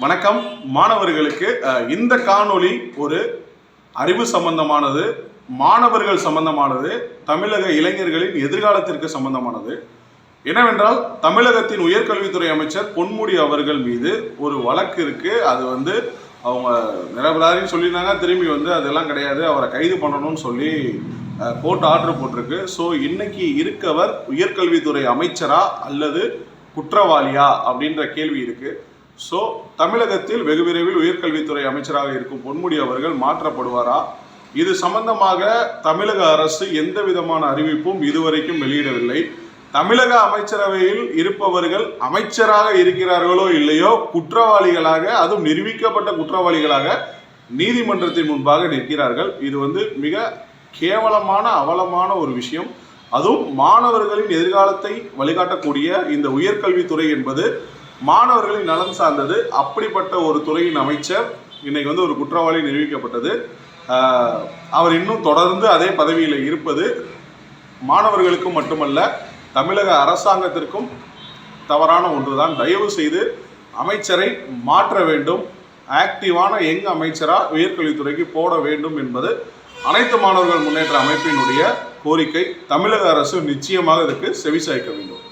வணக்கம். மாணவர்களுக்கு இந்த காணொளி ஒரு அறிவு சம்பந்தமானது மாணவர்கள் சம்பந்தமானது தமிழக இளைஞர்களின் எதிர்காலத்திற்கு சம்பந்தமானது. என்னவென்றால் தமிழகத்தின் உயர்கல்வித்துறை அமைச்சர் பொன்முடி அவர்கள் மீது ஒரு வழக்கு இருக்கு. அது வந்து அவங்க நிரபராதின்னு சொல்லியிருந்தாங்க. திரும்பி வந்து அதெல்லாம் கிடையாது. அவரை கைது பண்ணணும்னு சொல்லி கோர்ட் ஆர்டர் போட்டிருக்கு. ஸோ இன்னைக்கு இருக்கவர் உயர்கல்வித்துறை அமைச்சரா அல்லது குற்றவாளியா அப்படின்ற கேள்வி இருக்குது ஸோ தமிழகத்தில் வெகு விரைவில் உயர்கல்வித்துறை அமைச்சராக இருக்கும் பொன்முடி அவர்கள் மாற்றப்படுவாரா? இது சம்பந்தமாக தமிழக அரசு எந்த விதமான அறிவிப்பும் இதுவரைக்கும் வெளியிடவில்லை. தமிழக அமைச்சரவையில் இருப்பவர்கள் அமைச்சராக இருக்கிறார்களோ இல்லையோ குற்றவாளிகளாக அதுவும் நிரூபிக்கப்பட்ட குற்றவாளிகளாக நீதிமன்றத்தின் முன்பாக நிற்கிறார்கள். இது வந்து மிக கேவலமான அவலமான ஒரு விஷயம். அதுவும் மாணவர்களின் எதிர்காலத்தை வழிகாட்டக்கூடிய இந்த உயர்கல்வித்துறை என்பது மாணவர்களின் நலன் சார்ந்தது அப்படிப்பட்ட ஒரு துறையின் அமைச்சர் இன்னைக்கு வந்து ஒரு குற்றவாளி நிரூபிக்கப்பட்டது. அவர் இன்னும் தொடர்ந்து அதே பதவியில் இருப்பது மாணவர்களுக்கும் மட்டுமல்ல தமிழக அரசாங்கத்திற்கும் தவறான ஒன்றுதான். தயவு செய்து அமைச்சரை மாற்ற வேண்டும். ஆக்டிவான எங் அமைச்சராக உயர்கல்வித்துறைக்கு போட வேண்டும் என்பது அனைத்து மாணவர்கள் முன்னேற்ற அமைப்பினுடைய கோரிக்கை. தமிழக அரசு நிச்சயமாக இதற்கு செவிசாய்க்க வேண்டும்.